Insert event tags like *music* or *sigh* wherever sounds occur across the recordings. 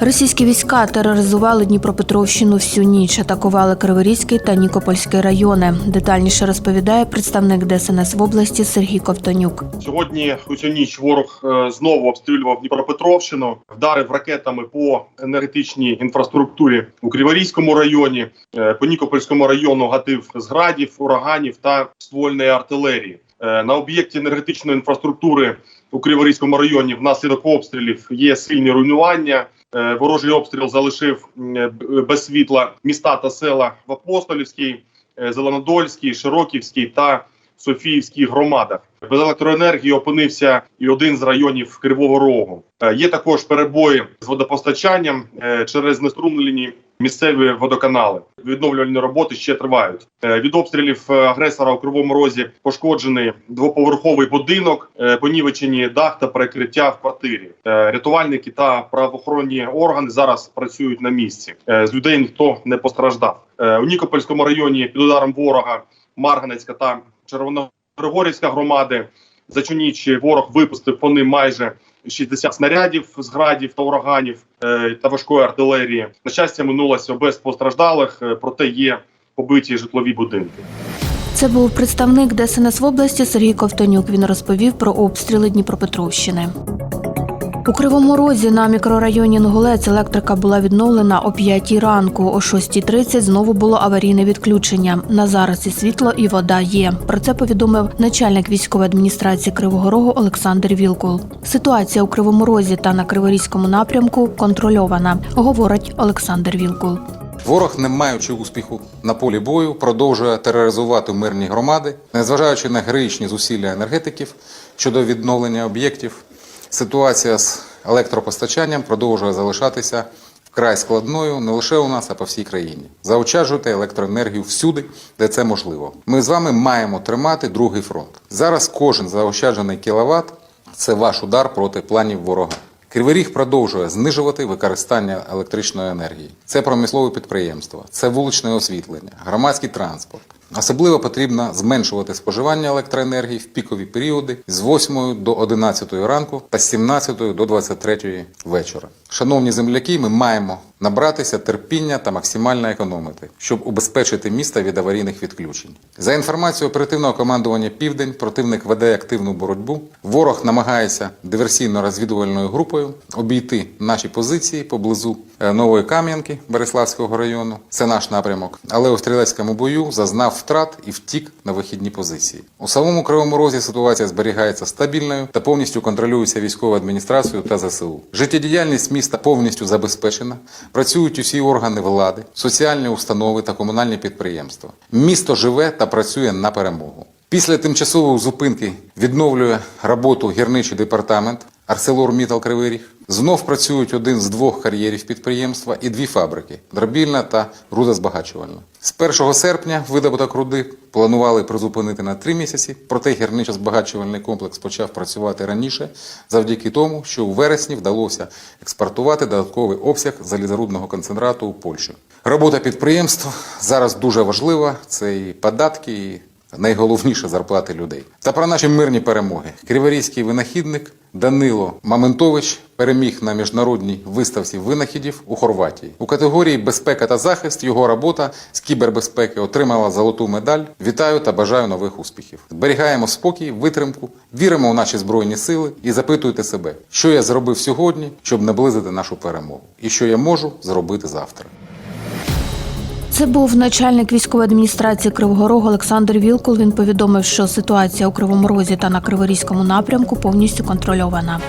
Російські війська тероризували Дніпропетровщину всю ніч, атакували Криворізький та Нікопольський райони. Детальніше розповідає представник ДСНС в області Сергій Ковтонюк. Сьогодні у цю ніч ворог е, знову обстрілював Дніпропетровщину, вдарив ракетами по енергетичній інфраструктурі у Криворізькому районі, е, по Нікопольському району гатив з градів, ураганів та ствольної артилерії. Е, На об'єкті енергетичної інфраструктури у Криворізькому районі внаслідок обстрілів є сильні руйнування. Е, Ворожий обстріл залишив без світла міста та села в Апостолівській, е, Зеленодольській, Широківській та Софіївській громадах. Без електроенергії опинився і один з районів Кривого Рогу. Е, Є також перебої з водопостачанням е, через знеструмлені місцеві водоканали. Відновлювальні роботи ще тривають. Е, Від обстрілів е, агресора у Кривому Розі пошкоджений двоповерховий будинок, е, понівечені дах та перекриття в квартирі. Рятувальники та правоохоронні органи зараз працюють на місці. З людей ніхто не постраждав. У Нікопольському районі під ударом ворога Марганецька та Червоногригорівська громади. За цю ніч ворог випустив по ним майже 60 снарядів з градів та ураганів е, та важкої артилерії. На щастя, минулося без постраждалих, е, проте є побиті житлові будинки. Це був представник ДСНС в області Сергій Ковтонюк. Він розповів про обстріли Дніпропетровщини. У Кривому Розі на мікрорайоні Нгулець електрика була відновлена о 5 ранку. О 6.30 знову було аварійне відключення. На зараз і світло, і вода є. Про це повідомив начальник військової адміністрації Кривого Рогу Олександр Вілкул. Ситуація у Кривому Розі та на Криворізькому напрямку контрольована, говорить Олександр Вілкул. Ворог, не маючи успіху на полі бою, продовжує тероризувати мирні громади, незважаючи на героїчні зусилля енергетиків щодо відновлення об'єктів. Ситуація з електропостачанням продовжує залишатися вкрай складною не лише у нас, а по всій країні. Заощаджуйте електроенергію всюди, де це можливо. Ми з вами маємо тримати другий фронт. Зараз кожен заощаджений кіловат це ваш удар проти планів ворога. Кривий Ріг продовжує знижувати використання електричної енергії. Це промислове підприємство, це вуличне освітлення, громадський транспорт. Особливо потрібно зменшувати споживання електроенергії в пікові періоди з 8 до 11 ранку та з 17 до 23 вечора. Шановні земляки, ми маємо набратися терпіння та максимально економити, щоб убезпечити місто від аварійних відключень. За інформацією оперативного командування Південь, противник веде активну боротьбу. Ворог намагається диверсійно-розвідувальною групою обійти наші позиції поблизу Нової Кам'янки Береславського району. Це наш напрямок. Але у стрілецькому бою зазнав втрат і втік на вихідні позиції. У самому Кривому Розі ситуація зберігається стабільною та повністю контролюється військовою адміністрацією та ЗСУ. Життєдіяльність міста повністю забезпечена. Працюють усі органи влади, соціальні установи та комунальні підприємства. Місто живе та працює на перемогу. Після тимчасової зупинки відновлює роботу гірничий департамент Арселор Мітал Кривий Ріг. Знов працюють один з двох кар'єрів підприємства і дві фабрики дробільна та рудозбагачувальна. З 1 серпня видобуток руди планували призупинити на три місяці, проте гірничо-збагачувальний комплекс почав працювати раніше завдяки тому, що у вересні вдалося експортувати додатковий обсяг залізорудного концентрату у Польщу. Робота підприємства зараз дуже важлива. Це і податки, і найголовніше зарплати людей. Та про наші мирні перемоги. Криворізький винахідник Данило Маментович переміг на міжнародній виставці винахідів у Хорватії. У категорії безпека та захист його робота з кібербезпеки отримала золоту медаль. Вітаю та бажаю нових успіхів. Зберігаємо спокій, витримку, віримо в наші збройні сили і запитуйте себе, що я зробив сьогодні, щоб наблизити нашу перемогу, і що я можу зробити завтра. Це був начальник військової адміністрації Кривого Рогу Олександр Вілкул. Він повідомив, що ситуація у Кривому Розі та на Криворізькому напрямку повністю контрольована.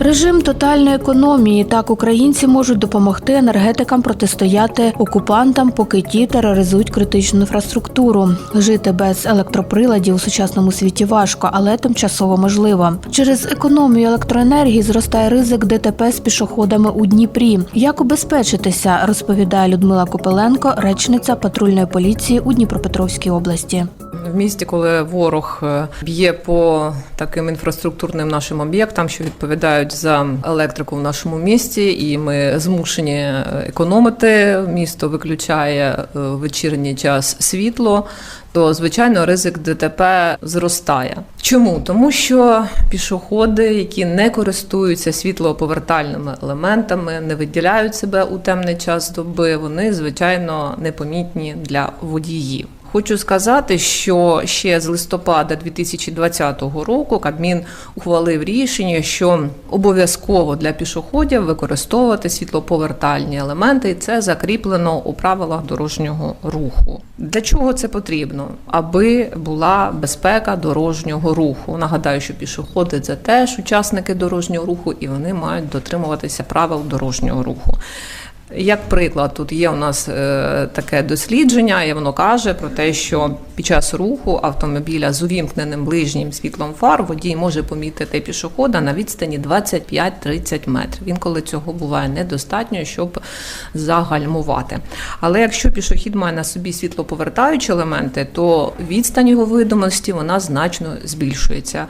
Режим тотальної економії так українці можуть допомогти енергетикам протистояти окупантам, поки ті тероризують критичну інфраструктуру. Жити без електроприладів у сучасному світі важко, але тимчасово можливо. Через економію електроенергії зростає ризик ДТП з пішоходами у Дніпрі. Як убезпечитися, розповідає Людмила Копеленко, речниця патрульної поліції у Дніпропетровській області. В місті, коли ворог е, б'є по таким інфраструктурним нашим об'єктам, що відповідають за електрику в нашому місті, і ми змушені е, економити. Місто виключає е, в вечірній час світло. То звичайно ризик ДТП зростає. Чому? Тому що пішоходи, які не користуються світлоповертальними елементами, не виділяють себе у темний час доби, вони звичайно непомітні для водіїв. Хочу сказати, що ще з листопада 2020 року Кабмін ухвалив рішення, що обов'язково для пішоходів використовувати світлоповертальні елементи, і це закріплено у правилах дорожнього руху. Для чого це потрібно? Аби була безпека дорожнього руху. Нагадаю, що пішоходи це теж учасники дорожнього руху, і вони мають дотримуватися правил дорожнього руху. Як приклад, тут є у нас е, таке дослідження, і воно каже про те, що під час руху автомобіля з увімкненим ближнім світлом фар водій може помітити пішохода на відстані 25-30 метрів. Інколи цього буває недостатньо, щоб загальмувати. Але якщо пішохід має на собі світлоповертаючі елементи, то відстань його видимості вона значно збільшується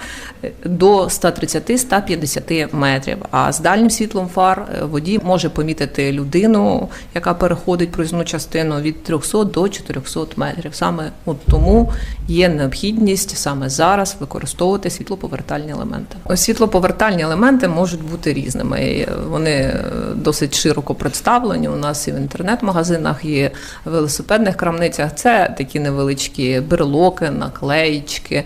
до 130-150 метрів. А з дальнім світлом фар е, водій може помітити людину, яка переходить проїзну частину від 300 до 400 метрів. Саме от тому є необхідність саме зараз використовувати світлоповертальні елементи. Ось Світлоповертальні елементи можуть бути різними. Вони е, досить широко представлені. У нас і в інтернет-магазинах, в велосипедних крамницях. Це такі невеличкі берлоки, наклеїчки.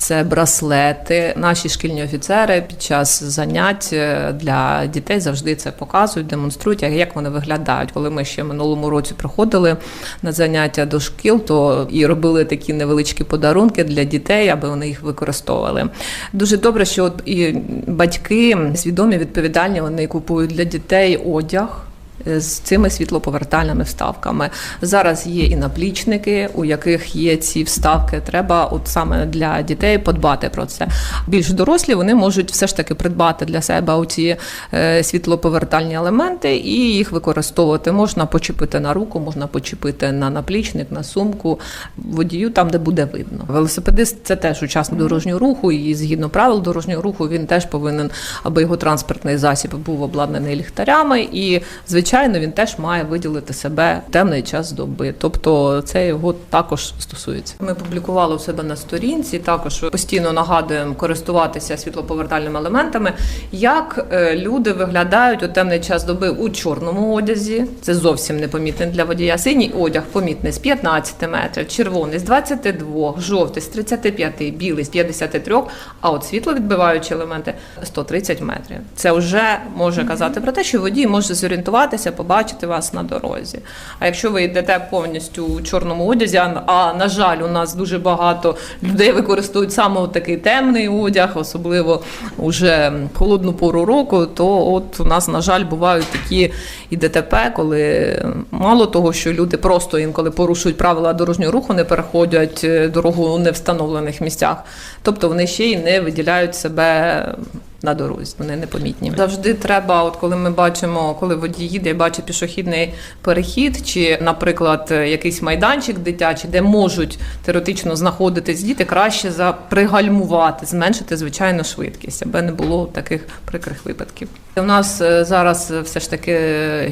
Це браслети. Наші шкільні офіцери під час занять е, для дітей завжди це показують, демонструють, як- вони виглядають. Коли ми ще минулому році приходили на заняття до шкіл, то і робили такі невеличкі подарунки для дітей, аби вони їх використовували. Дуже добре, що от і батьки свідомі, відповідальні, вони купують для дітей одяг з цими світлоповертальними вставками. Зараз є і наплічники, у яких є ці вставки. Треба от саме для дітей подбати про це. Більш дорослі вони можуть все ж таки придбати для себе оці е, світлоповертальні елементи і їх використовувати. Можна почепити на руку, можна почепити на наплічник, на сумку водію, там де буде видно. Велосипедист це теж учасник дорожнього руху, і згідно правил дорожнього руху він теж повинен, аби його транспортний засіб був обладнаний ліхтарями, і звичайно він теж має виділити себе в темний час доби. Тобто це його також стосується. Ми публікували у себе на сторінці. Також постійно нагадуємо користуватися світлоповертальними елементами. Як е, люди виглядають у темний час доби у чорному одязі, це зовсім непомітне для водія. Синій одяг помітний з 15 метрів, червоний з 22, жовтий з 35, білий з 53, а от світловідбиваючі елементи 130 метрів. Це вже може казати про те, що водій може зорієнтуватися, побачити вас на дорозі. А якщо ви йдете повністю у чорному одязі, а на жаль, у нас дуже багато людей використовують саме такий темний одяг, особливо уже холодну пору року, то от у нас, на жаль, бувають такі і ДТП, коли мало того, що люди просто інколи порушують правила дорожнього руху, не переходять е, дорогу у невстановлених місцях. Тобто вони ще й не виділяють себе на дорозі, вони непомітні. Завжди треба, от коли ми бачимо, коли водій їде бачить пішохідний перехід, чи, наприклад, якийсь майданчик дитячий, де можуть теоретично знаходитись діти, краще запригальмувати, зменшити звичайно швидкість, аби не було таких прикрих випадків. У нас е, зараз все ж таки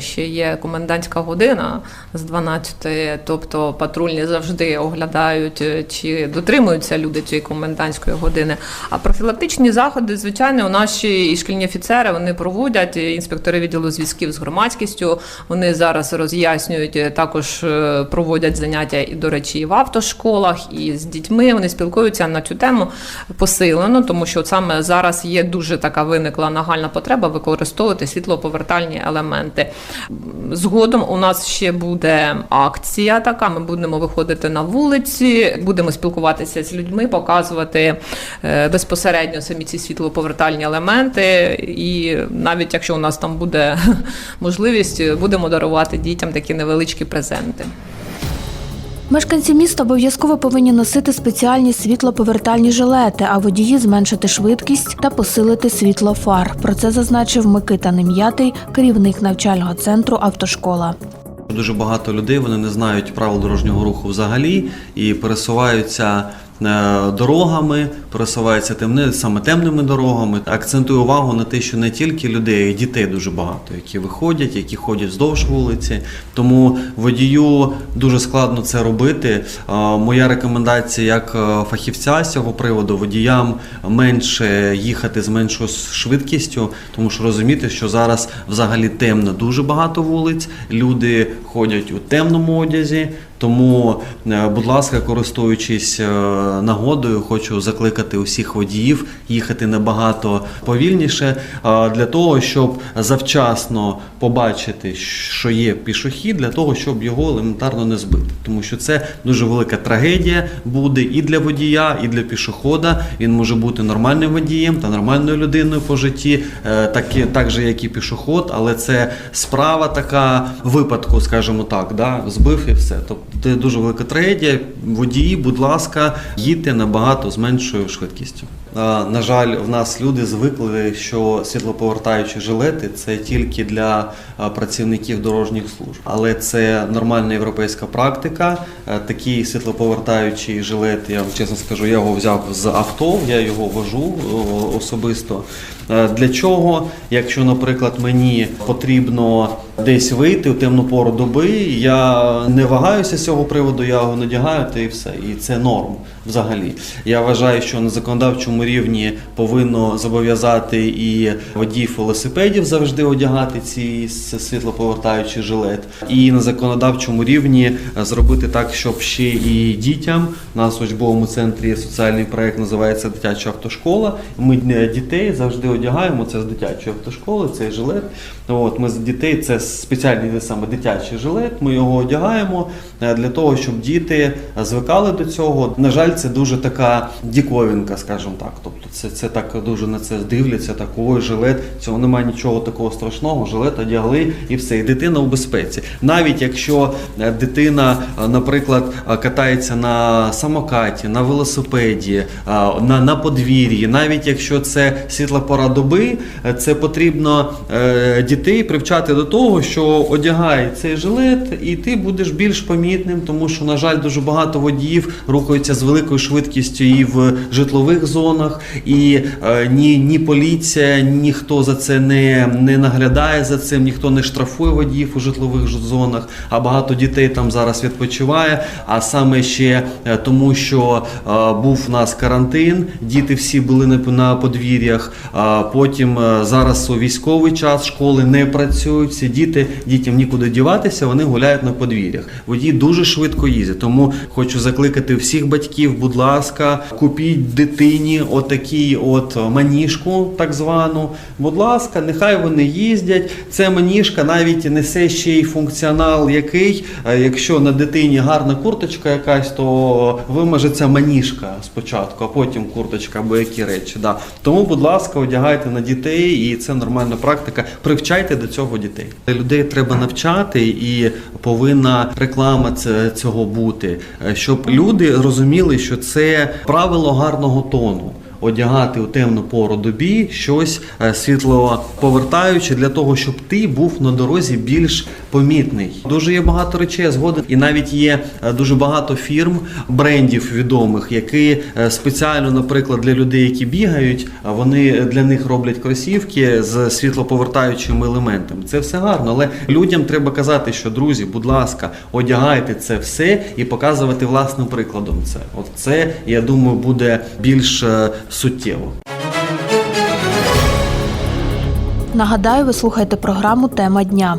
ще є комендантська година з 12, тобто патрульні завжди оглядають, е, чи дотримуються люди цієї комендантської години. А профілактичні заходи, звичайно, у наші і шкільні офіцери вони проводять інспектори відділу зв'язків з громадськістю. Вони зараз роз'яснюють, е, також е, проводять заняття і, до речі, і в автошколах, і з дітьми. Вони спілкуються на цю тему посилено, тому що саме зараз є дуже така виникла нагальна потреба використовувати світлоповертальні елементи. Згодом у нас ще буде акція така. Ми будемо виходити на вулиці, будемо спілкуватися з людьми, показувати е, безпосередньо самі ці світлоповертальні елементи. І навіть якщо у нас там буде *laughs* можливість, будемо дарувати дітям такі невеличкі презенти. Мешканці міста обов'язково повинні носити спеціальні світлоповертальні жилети, а водії зменшити швидкість та посилити світло фар. Про це зазначив Микита Нем'ятий, керівник навчального центру автошкола. Дуже багато людей вони не знають правил дорожнього руху взагалі і пересуваються дорогами, пересуваються темни, саме темними дорогами. Акцентую увагу на те, що не тільки людей, а й дітей дуже багато, які виходять, які ходять вздовж вулиці. Тому водію дуже складно це робити. Е, Моя рекомендація як е, фахівця з цього приводу водіям менше їхати з меншою швидкістю, тому що розуміти, що зараз взагалі темно дуже багато вулиць. Люди ходять у темному одязі. Тому, е, будь ласка, користуючись е, нагодою, хочу закликати усіх водіїв їхати набагато повільніше е, для того, щоб завчасно побачити, що є пішохід, для того, щоб його елементарно не збити. Тому що це дуже велика трагедія буде і для водія, і для пішохода. Він може бути нормальним водієм та нормальною людиною по житті, е, так, і- так же, як і пішоход, але це справа така випадку, скажімо так, да, збив і все. Тобто це дуже велика трагедія. Водії, будь ласка, їдьте набагато з меншою швидкістю. На жаль, в нас люди звикли, що світлоповертаючі жилети це тільки для працівників дорожніх служб, але це нормальна європейська практика. Е, Такий світлоповертаючий жилет, я вам чесно скажу, я його взяв з авто, я його вожу особисто. Е, Для чого, якщо, наприклад, мені потрібно десь вийти у темну пору доби, я не вагаюся з цього приводу, я його надягаю та і все. І це норм взагалі. Я вважаю, що на законодавчому рівні повинно зобов'язати і водіїв велосипедів завжди одягати ці світлоповертаючий жилет. І на законодавчому рівні зробити так, щоб ще і дітям у нас центрі соціальний проект називається Дитяча автошкола. Ми дітей завжди одягаємо це з дитячої автошколи, цей жилет. От ми з дітей це спеціальний саме дитячий жилет. Ми його одягаємо е, для того, щоб діти звикали до цього. На жаль, це дуже така діковінка, скажімо так. Тобто, це, це так дуже на це дивляться. Так, ой, жилет, цього немає нічого такого страшного. Жилет одягли і все. І дитина у безпеці. Навіть якщо е, дитина, е, наприклад, катається на самокаті, на велосипеді, на, на подвір'ї, навіть якщо це світла пора доби, це потрібно дітей привчати до того, що одягай цей жилет, і ти будеш більш помітним, тому що, на жаль, дуже багато водіїв рухаються з великою швидкістю і в житлових зонах, і е, ні, ні поліція, ніхто за це не, не наглядає за цим, ніхто не штрафує водіїв у житлових зонах, а багато дітей там зараз відпочиває. А саме ще е, тому, що е, був у нас карантин, діти всі були на, на подвір'ях. А потім е, зараз у військовий час школи не працюють. Всі діти дітям нікуди діватися, вони гуляють на подвір'ях. Водії дуже швидко їздять. Тому хочу закликати всіх батьків, будь ласка, купіть дитині отакий от маніжку, так звану. Будь ласка, нехай вони їздять. Це маніжка навіть несе ще й функціонал, який, е, якщо на дитині гарна курточка якась, то вимажеться маніжка спочатку, а потім курточка або які речі. Да. Тому, будь ласка, одягайте на дітей, і це нормальна практика. Привчайте до цього дітей. Людей треба навчати, і повинна реклама цього бути, е, щоб люди розуміли, що це правило гарного тону. Одягати у темну пору добі щось е, світло повертаюче для того, щоб ти був на дорозі більш помітний. Дуже є багато речей згоден, і навіть є е, дуже багато фірм, брендів відомих, які е, спеціально, наприклад, для людей, які бігають, вони для них роблять кросівки з світлоповертаючими елементами. Це все гарно, але людям треба казати, що друзі, будь ласка, одягайте це все і показувати власним прикладом це. От це, я думаю, буде більш е, суттєво. Нагадаю, ви слухаєте програму Тема дня.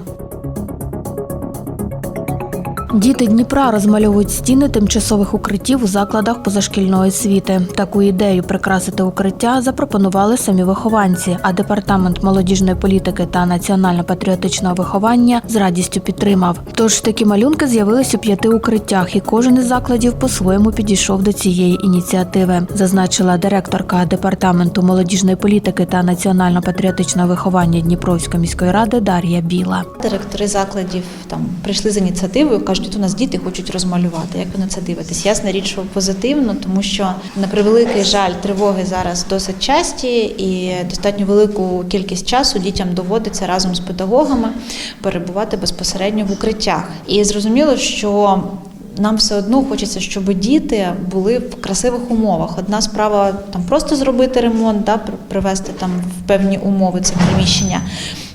Діти Дніпра розмальовують стіни тимчасових укриттів у закладах позашкільної освіти. Таку ідею прикрасити укриття запропонували самі вихованці. А департамент молодіжної політики та національно-патріотичного виховання з радістю підтримав. Тож такі малюнки з'явились у п'яти укриттях, і кожен із закладів по-своєму підійшов до цієї ініціативи, зазначила директорка департаменту молодіжної політики та національно-патріотичного виховання Дніпровської міської ради Дар'я Біла. Директори закладів там прийшли з ініціативою, кажуть, кажуть, у нас діти хочуть розмалювати. Як ви на це дивитесь? Ясна річ, що позитивно, тому що на превеликий жаль, тривоги зараз досить часті, і достатньо велику кількість часу дітям доводиться разом з педагогами перебувати безпосередньо в укриттях. І зрозуміло, що нам все одно хочеться, щоб діти були в красивих умовах. Одна справа там просто зробити ремонт, да, привести там в певні умови це приміщення.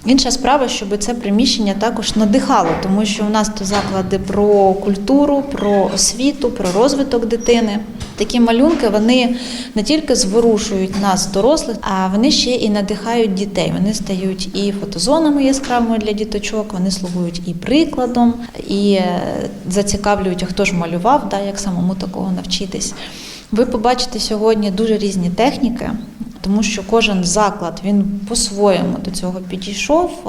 Інша справа, щоб це приміщення також надихало, тому що у нас то заклади про культуру, про освіту, про розвиток дитини. Такі малюнки вони не тільки зворушують нас, дорослих, а вони ще і надихають дітей. Вони стають і фотозонами яскравими для діточок, вони слугують і прикладом, і е, зацікавлюють, а хто ж малював, да, як самому такого навчитись. Ви побачите сьогодні дуже різні техніки, тому що кожен заклад він по-своєму до цього підійшов. Е,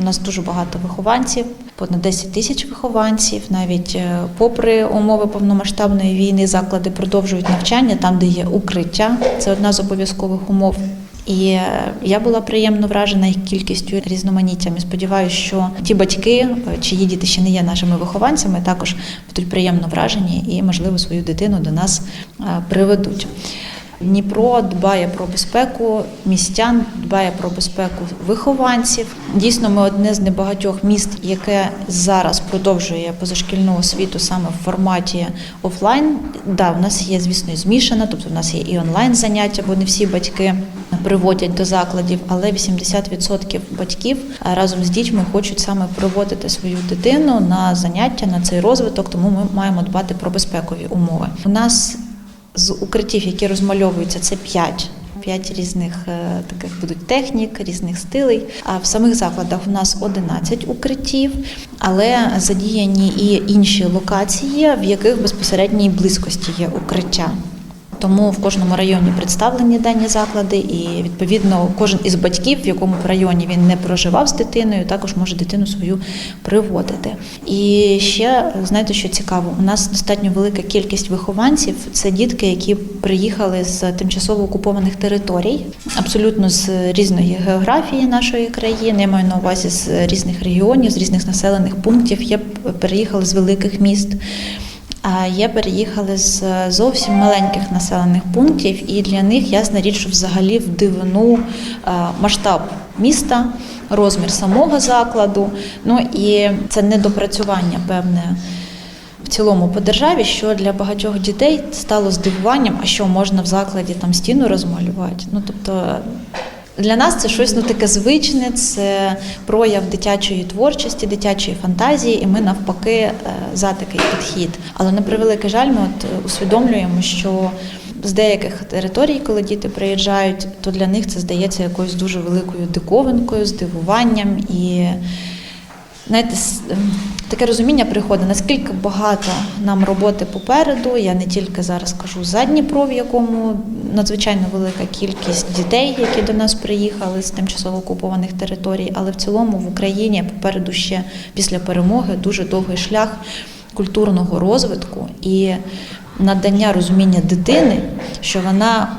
У нас дуже багато вихованців, понад 10 тисяч вихованців. Навіть е, попри умови повномасштабної війни, заклади продовжують навчання там, де є укриття. Це одна з обов'язкових умов. І е, я була приємно вражена їх кількістю різноманіттям. І сподіваюся, що ті батьки, чиї діти ще не є нашими вихованцями, також будуть приємно вражені і, можливо, свою дитину до нас приведуть. Дніпро дбає про безпеку містян, дбає про безпеку вихованців. Дійсно, ми одне з небагатьох міст, яке зараз продовжує позашкільну освіту саме в форматі офлайн. Да, у нас є, звісно, і змішана, тобто у нас є і онлайн заняття, бо не всі батьки приводять до закладів, але 80% батьків разом з дітьми хочуть саме приводити свою дитину на заняття, на цей розвиток, тому ми маємо дбати про безпекові умови. У нас з укриттів, які розмальовуються, це 5. П'ять різних е, таких будуть технік, різних стилей. А в самих закладах у нас 11 укриттів, але задіяні і інші локації, в яких безпосередній близькості є укриття. Тому в кожному районі представлені дані заклади, і відповідно кожен із батьків, в якому районі він не проживав з дитиною, також може дитину свою приводити. І ще знаєте, що цікаво, у нас достатньо велика кількість вихованців. Це дітки, які приїхали з тимчасово окупованих територій, абсолютно з різної географії нашої країни. Я маю на увазі з різних регіонів, з різних населених пунктів. Є переїхали з великих міст. Є переїхали з зовсім маленьких населених пунктів, і для них ясна річ, що взагалі в дивину е, масштаб міста, розмір самого закладу. Ну і це недопрацювання певне. В цілому по державі, що для багатьох дітей стало здивуванням, а що можна в закладі там стіну розмалювати. Ну тобто для нас це щось ну таке звичне, це прояв дитячої творчості, дитячої фантазії, і ми навпаки е, за такий підхід. Але на превеликий жаль, ми от е, усвідомлюємо, що з деяких територій, коли діти приїжджають, то для них це здається якоюсь дуже великою диковинкою, здивуванням і знаєте, ем, таке розуміння приходить, наскільки багато нам роботи попереду. Я не тільки зараз кажу за Дніпро, в якому надзвичайно велика кількість дітей, які до нас приїхали з тимчасово окупованих територій, але в цілому в Україні попереду ще після перемоги дуже довгий шлях культурного розвитку і надання розуміння дитини, що вона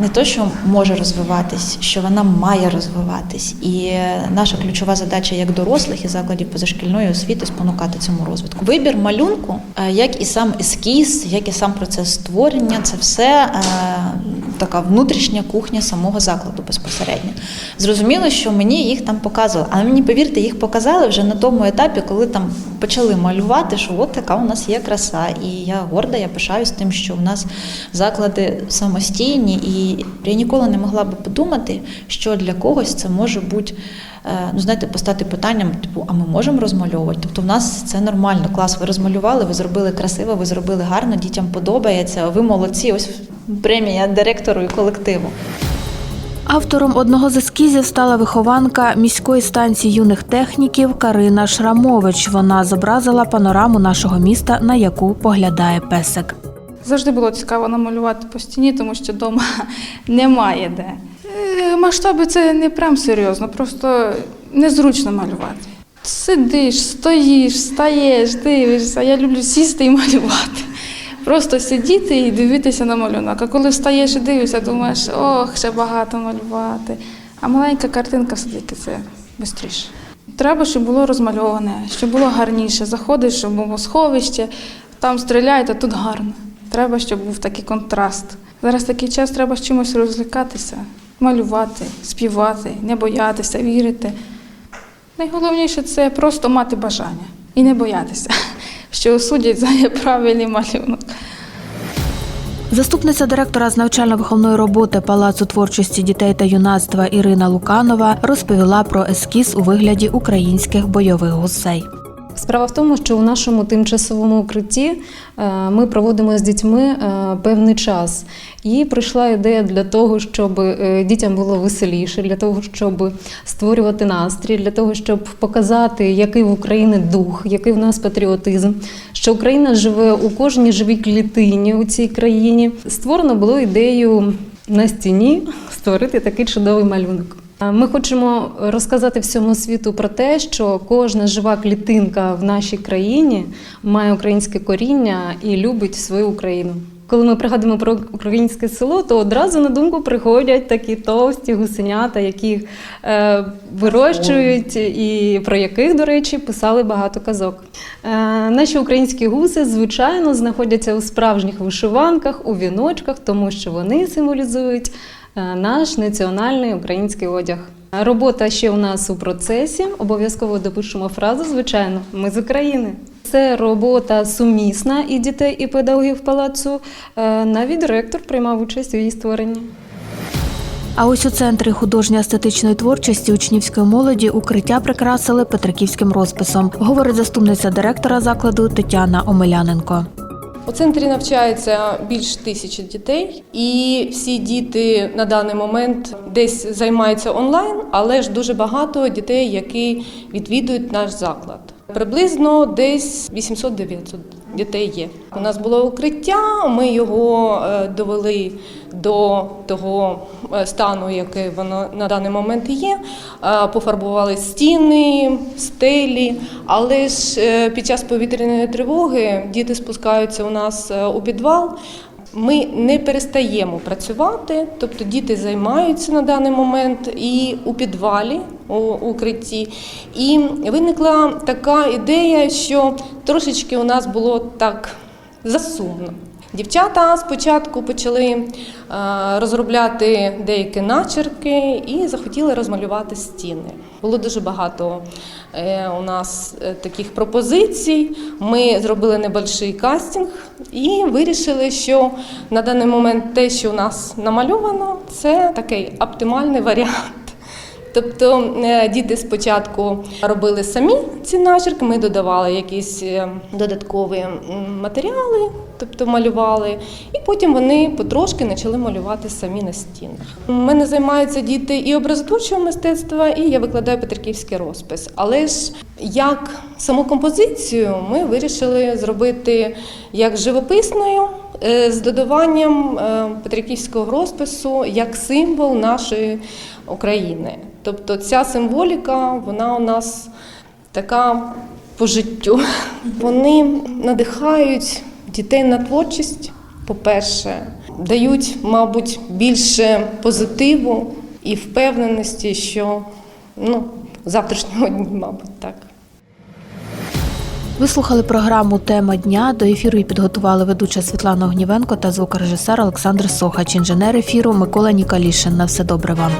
не то, що може розвиватись, що вона має розвиватись. І наша ключова задача як дорослих і закладів позашкільної освіти спонукати цьому розвитку. Вибір малюнку, е, як і сам ескіз, як і сам процес створення, це все е, така внутрішня кухня самого закладу безпосередньо. Зрозуміло, що мені їх там показували, але мені повірте, їх показали вже на тому етапі, коли там почали малювати, що от така у нас є краса. І я горда, я пишаюсь тим, що у нас заклади самостійні, і я ніколи не могла би подумати, що для когось це може бути. е, Ну, знаєте, постати питанням, типу, а ми можемо розмальовувати? Тобто, в нас це нормально. Клас, ви розмалювали, ви зробили красиво, ви зробили гарно, дітям подобається. Ви молодці. Ось премія директору і колективу. Автором одного з ескізів стала вихованка міської станції юних техніків Карина Шрамович. Вона зобразила панораму нашого міста, на яку поглядає песик. Завжди було цікаво намалювати по стіні, тому що вдома *laughs* немає де. Е, Масштаби це не прям серйозно, просто незручно малювати. Сидиш, стоїш, стаєш, дивишся. Я люблю сісти і малювати. Просто сидіти і дивитися на малюнок. А коли встаєш і дивишся, думаєш, ох, ще багато малювати. А маленька картинка все-таки це швидше. Треба, щоб було розмальоване, щоб було гарніше. Заходиш, щоб було сховище, там стріляють, а тут гарно. Треба, щоб був такий контраст. Зараз такий час треба з чимось розлікатися, малювати, співати, не боятися, вірити. Найголовніше це просто мати бажання і не боятися, *laughs* що осудять за неправильний малюнок. Заступниця директора з навчально-виховної роботи Палацу творчості дітей та юнацтва Ірина Луканова розповіла про ескіз у вигляді українських бойових гусей. Справа в тому, що у нашому тимчасовому укритті е, ми проводимо з дітьми е, певний час. І прийшла ідея для того, щоб е, дітям було веселіше, для того, щоб створювати настрій, для того, щоб показати, який в Україні дух, який в нас патріотизм, що Україна живе у кожній живій клітині у цій країні. Створено було ідею на стіні створити такий чудовий малюнок. Ми хочемо розказати всьому світу про те, що кожна жива клітинка в нашій країні має українське коріння і любить свою Україну. Коли ми пригадуємо про українське село, то одразу на думку приходять такі товсті гусенята, які е, вирощують, і про яких, до речі, писали багато казок. Е, наші українські гуси, звичайно, знаходяться у справжніх вишиванках, у віночках, тому що вони символізують наш національний український одяг. Робота ще у нас у процесі. Обов'язково допишемо фразу. Звичайно, ми з України. Це робота сумісна і дітей, і педагогів палацу. Е, Навіть директор приймав участь у її створенні. А ось у центрі художньо-естетичної творчості учнівської молоді укриття прикрасили петриківським розписом, говорить заступниця директора закладу Тетяна Омеляненко. У центрі навчається більш тисячі дітей, і всі діти на даний момент десь займаються онлайн, але ж дуже багато дітей, які відвідують наш заклад. Приблизно десь 800-900 дітей є. У нас було укриття, ми його е, довели до того е, стану, який воно на даний момент є. Е, Пофарбували стіни, стелі, але ж під час повітряної тривоги діти спускаються у нас у підвал. Ми не перестаємо працювати, тобто діти займаються на даний момент і у підвалі, у укритті. І виникла така ідея, що трошечки у нас було так засумно. Дівчата спочатку почали е, розробляти деякі начерки і захотіли розмалювати стіни. Було дуже багато е, у нас е, таких пропозицій. Ми зробили небольший кастинг і вирішили, що на даний момент те, що у нас намальовано, це такий оптимальний варіант. Тобто е, діти спочатку робили самі ці начерки, ми додавали якісь е, додаткові матеріали, тобто малювали, і потім вони потрошки почали малювати самі на стінах. У мене займаються діти і образотворчого мистецтва, і я викладаю петриківський розпис. Але ж як саму композицію ми вирішили зробити як живописною. е, З додаванням е, петриківського розпису як символ нашої України. Тобто ця символіка, вона у нас така по життю. Вони надихають дітей на творчість, по-перше, дають, мабуть, більше позитиву і впевненості, що ну, завтрашнього дня, мабуть, так. Ви слухали програму Тема дня. До ефіру її підготували ведуча Світлана Огнівенко та звукорежисер Олександр Сохач, інженер ефіру Микола Нікалішин. На все добре вам.